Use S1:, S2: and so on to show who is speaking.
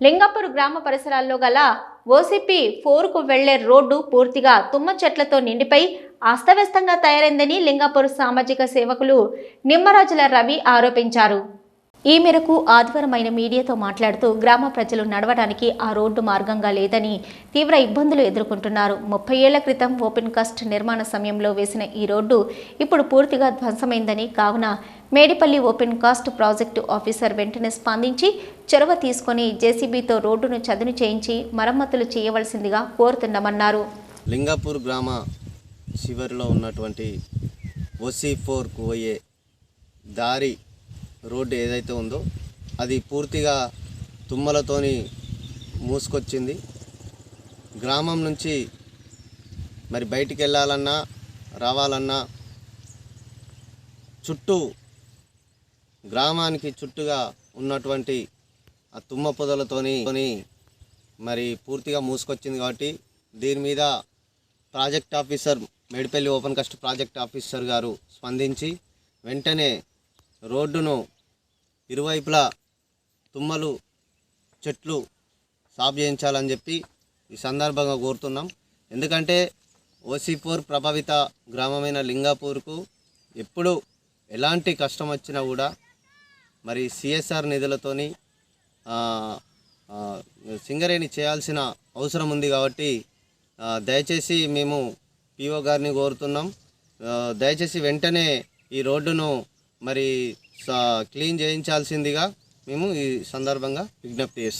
S1: లింగాపూర్ గ్రామ పరిసరాల్లో గల ఓసీపీ ఫోర్కు వెళ్ళే రోడ్డు పూర్తిగా తుమ్మ చెట్లతో నిండిపై అస్తవ్యస్తంగా తయారైందని లింగాపూర్ సామాజిక సేవకులు నిమ్మరాజుల రవి ఆరోపించారు. ఈ మేరకు ఆదివారం ఆయన మీడియాతో మాట్లాడుతూ గ్రామ ప్రజలు నడవడానికి ఆ రోడ్డు మార్గంగా లేదని తీవ్ర ఇబ్బందులు ఎదుర్కొంటున్నారు. ముప్పై ఏళ్ళ క్రితం ఓపెన్ కాస్ట్ నిర్మాణ సమయంలో వేసిన ఈ రోడ్డు ఇప్పుడు పూర్తిగా ధ్వంసమైందని కావున Medipalli open cast project officer వెంటనే స్పందించి చొరవ తీసుకొని జేసీబీతో రోడ్డును చదును చేయించి మరమ్మతులు చేయవలసిందిగా కోరుతున్నామన్నారు.
S2: లింగాపూర్ గ్రామ చివరిలో ఉన్నటువంటి ఓసీ ఫోర్కు పోయే దారి రోడ్డు ఏదైతే ఉందో అది పూర్తిగా తుమ్మలతోని మూసుకొచ్చింది. గ్రామం నుంచి మరి బయటికి వెళ్ళాలన్నా రావాలన్నా చుట్టూ గ్రామానికి చుట్టుగా ఉన్నటువంటి ఆ తుమ్మ పొదలతోని మరి పూర్తిగా మూసుకొచ్చింది కాబట్టి దీని మీద project officer Medipalli open cast project officer గారు స్పందించి వెంటనే రోడ్డును ఇరువైపులా తుమ్మలు చెట్లు సాఫ్ చేయించాలని చెప్పి ఈ సందర్భంగా కోరుతున్నాం. ఎందుకంటే ఓసీపూర్ ప్రభావిత గ్రామమైన లింగాపూర్కు ఎప్పుడు ఎలాంటి కష్టం వచ్చినా కూడా మరి సిఎస్ఆర్ నిధులతోని సింగరేణి చేయాల్సిన అవసరం ఉంది కాబట్టి దయచేసి మేము పిఓ గారిని కోరుతున్నాం. దయచేసి వెంటనే ఈ రోడ్డును మరి క్లీన్ చేయించాల్సిందిగా మేము ఈ సందర్భంగా విజ్ఞప్తి చేస్తాం